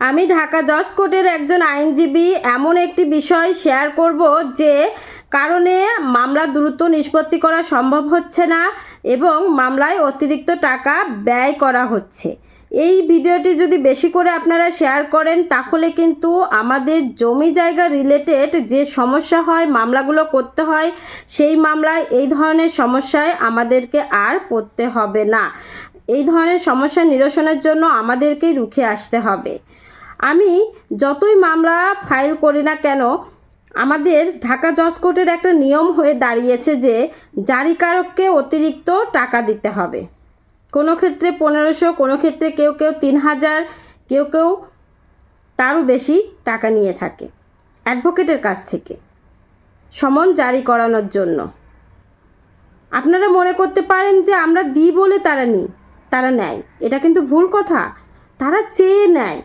আমি ঢাকা জজ কোর্টের একজন আইনজীবী। এমন একটি বিষয় শেয়ার করব যে কারণে মামলা দ্রুত নিষ্পত্তি করা সম্ভব হচ্ছে না এবং মামলায় অতিরিক্ত টাকা ব্যয় করা হচ্ছে। এই ভিডিওটি যদি বেশি করে আপনারা শেয়ার করেন, তাহলে কিন্তু আমাদের জমি জায়গা রিলেটেড যে সমস্যা হয়, মামলাগুলো করতে হয়, সেই মামলায় এই ধরনের সমস্যায় আমাদেরকে আর পড়তে হবে না। এই ধরনের সমস্যা নিরসনের জন্য আমাদেরকেই রুখে আসতে হবে। আমি যতই মামলা ফাইল করি না কেন, আমাদের ঢাকা জজ কোর্টের একটা নিয়ম হয়ে দাঁড়িয়েছে যে জারিকারককে অতিরিক্ত টাকা দিতে হবে। কোনো ক্ষেত্রে পনেরোশো, কোনো ক্ষেত্রে কেউ কেউ তিন হাজার, কেউ কেউ তারও বেশি টাকা নিয়ে থাকে অ্যাডভোকেটের কাছ থেকে সমন জারি করানোর জন্য। আপনারা মনে করতে পারেন যে আমরা দিই বলে তারা নিই, তারা নেয়। এটা কিন্তু ভুল কথা। তারা চেয়ে নেয়।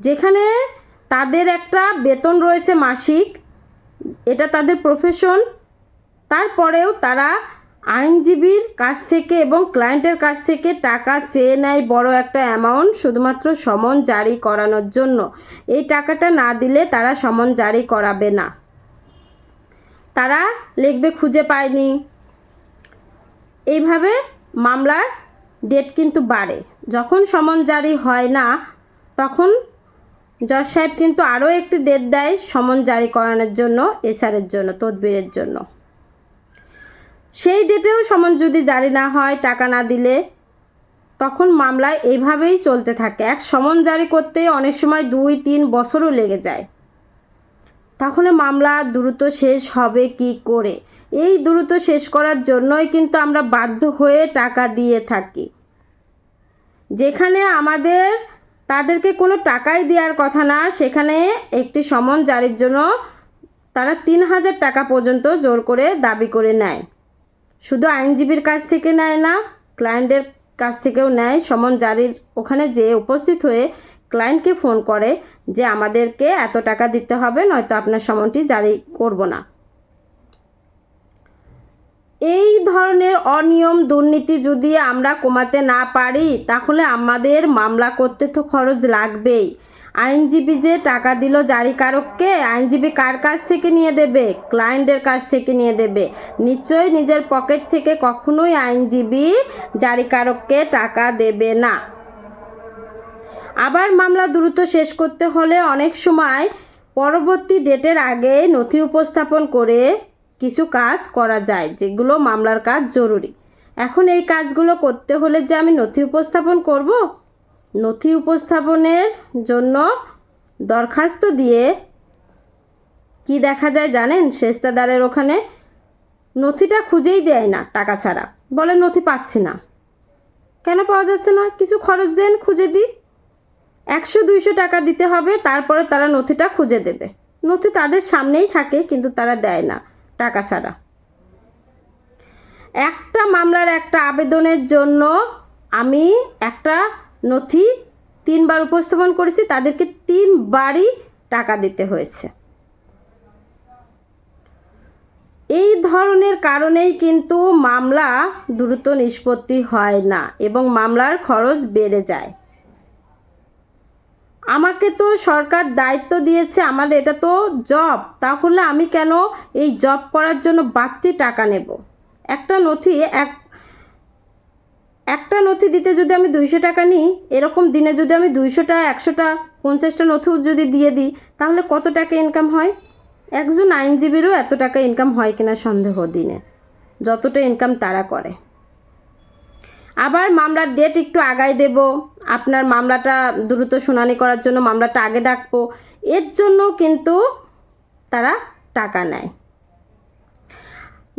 যেখানে তাদের একটা বেতন রয়েছে মাসিক, এটা তাদের প্রফেশন তারপরেও তারা আইনজীবীর কাছ থেকে এবং ক্লায়েন্টের কাছ থেকে টাকা চেয়ে নেয় বড় একটা অ্যামাউন্ট শুধুমাত্র সমন জারি করানোর জন্য। এই টাকাটা না দিলে তারা সমন জারি করাবে না। তারা লিখবে, খুঁজে পায়নি। এইভাবে মামলার ডেট কিন্তু বাড়ে। যখন সমন জারি হয় না, তখন জজ সাহেব কিন্তু আরও একটি ডেট দেয় সমন জারি করানোর জন্য, এসআরের জন্য, তদবিরের জন্য। সেই ডেটেও সমন যদি জারি না হয়, টাকা না দিলে, তখন মামলায় এইভাবেই চলতে থাকে। এক সমন জারি করতে অনেক সময় দুই, তিন বছরও লেগে যায়। তাহলে মামলা দ্রুত শেষ হবে কি করে? এই দ্রুত শেষ করার জন্যই কিন্তু আমরা বাধ্য হয়ে টাকা দিয়ে থাকি। যেখানে আমাদের তাদেরকে কোনো টাকাই দেওয়ার কথা না। সেখানে একটি সমন জারির জন্য তারা তিন হাজার টাকা পর্যন্ত জোর করে দাবি করে নেয়। শুধু আইনজীবীর কাছ থেকে নেয় না, ক্লায়েন্টের কাছ থেকেও নেয়। সমন জারির ওখানে যে উপস্থিত হয়ে ক্লায়েন্টকে ফোন করে যে, আমাদেরকে এত টাকা দিতে হবে, নয়তো আপনার সমনটি জারি করব না। এই ধরনের অনিয়ম, দুর্নীতি যদি আমরা কমাতে না পারি, তাহলে আমাদের মামলা করতে তো খরচ লাগবেই। আইনজীবী যে টাকা দিল জারিকারককে, আইনজীবী কার কাছ থেকে নিয়ে দেবে? ক্লায়েন্টের কাছ থেকে নিয়ে দেবে। নিশ্চয়ই নিজের পকেট থেকে কখনোই আইনজীবী জারিকারককে টাকা দেবে না। আবার মামলা দ্রুত শেষ করতে হলে অনেক সময় পরবর্তী ডেটের আগে নথি উপস্থাপন করে কিছু কাজ করা যায়, যেগুলো মামলার কাজ জরুরি। এখন এই কাজগুলো করতে হলে যে আমি নথি উপস্থাপন করব? নথি উপস্থাপনের জন্য দরখাস্ত দিয়ে কি দেখা যায় জানেন? শেস্তাদারের ওখানে নথিটা খুঁজেই দেয় না টাকা ছাড়া। বলে, নথি পাচ্ছি না। কেন পাওয়া যাচ্ছে না? কিছু খরচ দেন, খুঁজে দিই। একশো, দুইশো টাকা দিতে হবে, তারপরে তারা নথিটা খুঁজে দেবে। নথি তাদের সামনেই থাকে, কিন্তু তারা দেয় না। টাকা ছাড়া। একটা মামলার একটা আবেদনের জন্য আমি একটা নথি তিনবার উপস্থাপন করেছি, তাদেরকে তিনবারই টাকা দিতে হয়েছে। এই ধরনের কারণেই কিন্তু মামলা দ্রুত নিষ্পত্তি হয় না এবং মামলার খরচ বেড়ে যায়। আমাকে তো সরকার দায়িত্ব দিয়েছে আমার এটা তো জব তাহলে আমি কেন এই জব করার জন্য বাড়তি টাকা নেব? একটা নথি, এক, একটা নথি দিতে যদি আমি দুইশো টাকা নিই, এরকম দিনে যদি আমি দুইশোটা, একশোটা, পঞ্চাশটা নথিও যদি দিয়ে দিই, তাহলে কত টাকা ইনকাম হয়? একজন আইনজীবীরও এত টাকা ইনকাম হয় কিনা সন্দেহ দিনে, যতটা ইনকাম তারা করে। আবার মামলার ডেট একটু আগায় দেব। আপনার মামলাটা দ্রুত শুনানি করার জন্য মামলাটা আগে ডাকবো। এর জন্য কিন্তু তারা টাকা নেয়।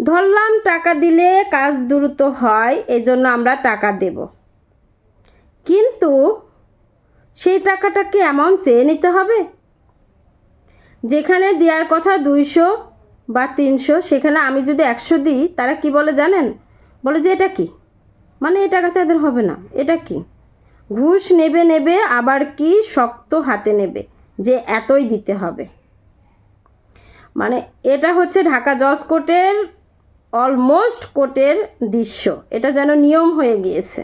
ধরলাম টাকা দিলে কাজ দ্রুত হয়, এজন্য আমরা টাকা দেব। কিন্তু সেই টাকাটা কি অ্যামাউন্ট চেয়ে নিতে হবে? যেখানে দেওয়ার কথা দুইশো বা তিনশো, সেখানে আমি যদি একশো দিই, তারা কি বলে জানেন? বলে যে এটা কি? মানে এই টাকা তাদের হবে না। এটা কি? ঘুষ নেবে নেবে, আবার কি শক্ত হাতে নেবে, যে এতই দিতে হবে। মানে এটা হচ্ছে ঢাকা জজ কোর্টের অলমোস্ট কোর্টের দৃশ্য। এটা যেন নিয়ম হয়ে গিয়েছে।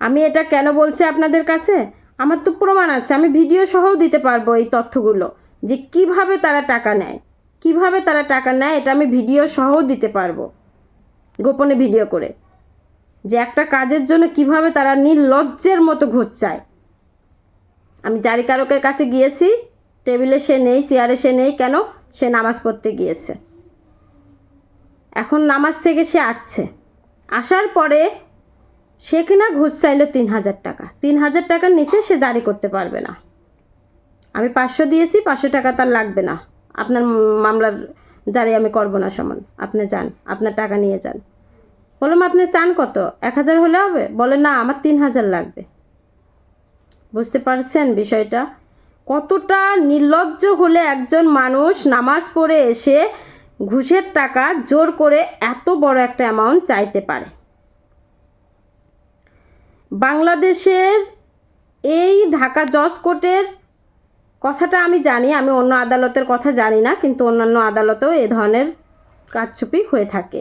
আমি এটা কেন বলছি আপনাদের কাছে? আমার তো প্রমাণ আছে, আমি ভিডিও সহও দিতে পারব এই তথ্যগুলো, যে কীভাবে তারা টাকা নেয়। কীভাবে তারা টাকা নেয়, এটা আমি ভিডিও সহও দিতে পারব, গোপনে ভিডিও করে। যে একটা কাজের জন্য কীভাবে তারা নির্লজ্জের মতো ঘুষ চায় আমি জারিকারকের কাছে গিয়েছি, টেবিলে সে নেই, চেয়ারে সে নেই, কেন? সে নামাজ পড়তে গিয়েছে। এখন নামাজ থেকে সে আসছে। আসার পরে সে কিনা ঘুষ চাইলো তিন হাজার টাকা। তিন হাজার টাকার নিচে সে জারি করতে পারবে না। আমি পাঁচশো দিয়েছি, পাঁচশো টাকা তার লাগবে না। আপনার মামলার জারি আমি করব না সমান। আপনি যান, আপনার টাকা নিয়ে যান। বললাম, আপনি চান কত? এক হাজার হলে হবে? বলে, না, আমার তিন হাজার লাগবে। বুঝতে পারছেন বিষয়টা? কতটা নির্লজ্জ হলে একজন মানুষ নামাজ পড়ে এসে ঘুষের টাকা জোর করে এত বড় একটা অ্যামাউন্ট চাইতে পারে? বাংলাদেশের এই ঢাকা জজ কোর্টের কথাটা আমি জানি, আমি অন্য আদালতের কথা জানি না, কিন্তু অন্যান্য আদালতেও এ ধরনের কারচুপি হয়ে থাকে।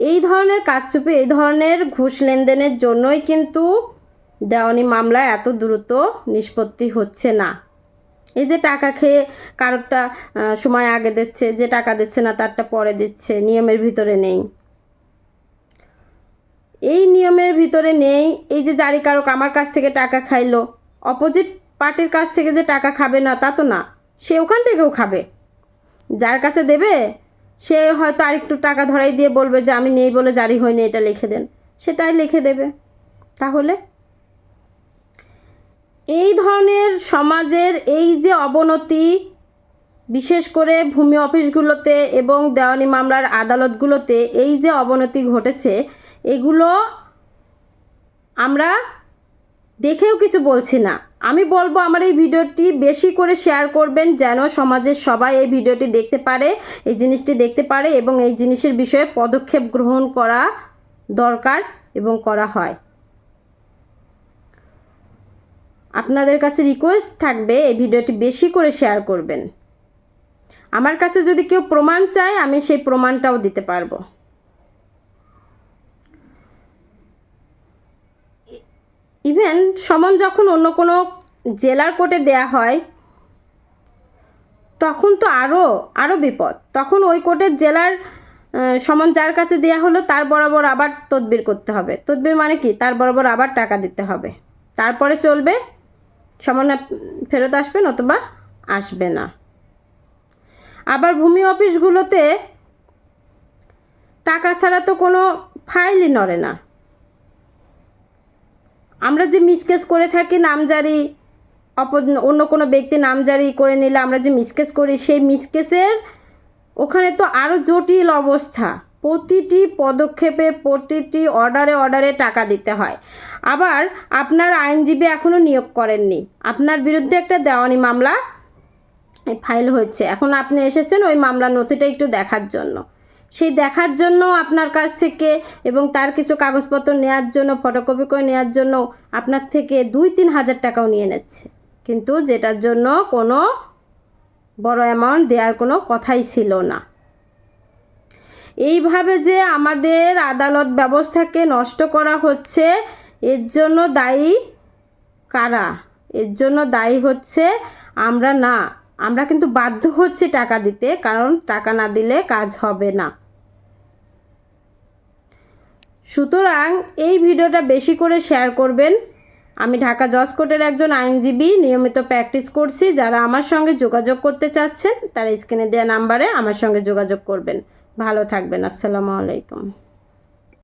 এই ধরনের কারচুপি এই ধরনের ঘুষ লেনদেনের জন্যই কিন্তু দেওয়ানি মামলা এত দ্রুত নিষ্পত্তি হচ্ছে না। এই যে টাকা খেয়ে কারোরটা সময় আগে দিচ্ছে, যে টাকা দিচ্ছে না তারটা পরে দিচ্ছে, নিয়মের ভিতরে নেই। এই নিয়মের ভিতরে নেই, এই যে জারি কারক আমার কাছ থেকে টাকা খাইলো, অপোজিট পার্টির কাছ থেকে যে টাকা খাবে না, তা তো না, সে ওখান থেকেও খাবে। যার কাছে দেবে সে হয়তো আরেকটু টাকা ধরাই দিয়ে বলবে যে, আমি নেই বলে জারি হয়নি, এটা লিখে দেন। সেটাই লিখে দেবে। তাহলে এই ধরনের সমাজের এই যে অবনতি, বিশেষ করে ভূমি অফিসগুলোতে এবং দেওয়ানি মামলার আদালতগুলোতে এই যে অবনতি ঘটেছে, এগুলো আমরা দেখেও কিছু বলছি না। আমি বলব আমার এই ভিডিওটি বেশি করে শেয়ার করবেন যেন সমাজের সবাই এই ভিডিওটি দেখতে পারে, এই জিনিসটি দেখতে পারে এবং এই জিনিসের বিষয়ে পদক্ষেপ গ্রহণ করা দরকার এবং করা হয়। আপনাদের কাছে রিকোয়েস্ট থাকবে এই ভিডিওটি বেশি করে শেয়ার করবেন। আমার কাছে যদি কেউ প্রমাণ চায়, আমি সেই প্রমাণটাও দিতে পারব। ইভেন সমন যখন অন্য কোনো জেলার কোর্টে দেয়া হয়, তখন তো আরও আরও বিপদ। তখন ওই কোর্টের জেলার সমন যার কাছে দেয়া হলো, তার বরাবর আবার তদবির করতে হবে। তদবির মানে কি? তার বরাবর আবার টাকা দিতে হবে। তারপরে চলবে, সমান ফেরত আসবে নতুবা আসবে না। আবার ভূমি অফিসগুলোতে টাকা ছাড়া তো কোনো ফাইলই নড়ে না। আমরা যে মিসকেস করে থাকি নামজারি অপ অন্য কোনো ব্যক্তি নামজারি করে নিলে আমরা যে মিসকেস করি, সেই মিসকেসের ওখানে তো আরও জটিল অবস্থা। প্রতিটি পদক্ষেপে, প্রতিটি অর্ডারে অর্ডারে টাকা দিতে হয়। আবার আপনার আইনজীবী এখনও নিয়োগ করেননি। আপনার বিরুদ্ধে একটা দেওয়ানি মামলা ফাইল হচ্ছে এখন আপনি এসেছেন ওই মামলার নথিটা একটু দেখার জন্য। সেই দেখার জন্য আপনার কাছ থেকে এবং তার কিছু কাগজপত্র নেওয়ার জন্য ফটোকপি করে নেওয়ার জন্য আপনার থেকে দুই তিন হাজার টাকাও নিয়ে নিচ্ছে। কিন্তু যেটার জন্য কোনো বড় অ্যামাউন্ট দেওয়ার কোনো কথাই ছিল না। এইভাবে যে আমাদের আদালত ব্যবস্থাকে নষ্ট করা হচ্ছে, এর জন্য দায়ী কারা? এর জন্য দায়ী হচ্ছে আমরা না। আমরা কিন্তু বাধ্য হচ্ছি টাকা দিতে, কারণ টাকা না দিলে কাজ হবে না। সুতরাং এই ভিডিওটা বেশি করে শেয়ার করবেন। আমি ঢাকা জজ কোর্টের একজন আইনজীবী, নিয়মিত প্র্যাকটিস করছি। যারা আমার সঙ্গে যোগাযোগ করতে চাচ্ছেন, তারা স্ক্রিনে দেওয়া নাম্বারে আমার সঙ্গে যোগাযোগ করবেন। ভালো থাকবেন, আসসালামু আলাইকুম।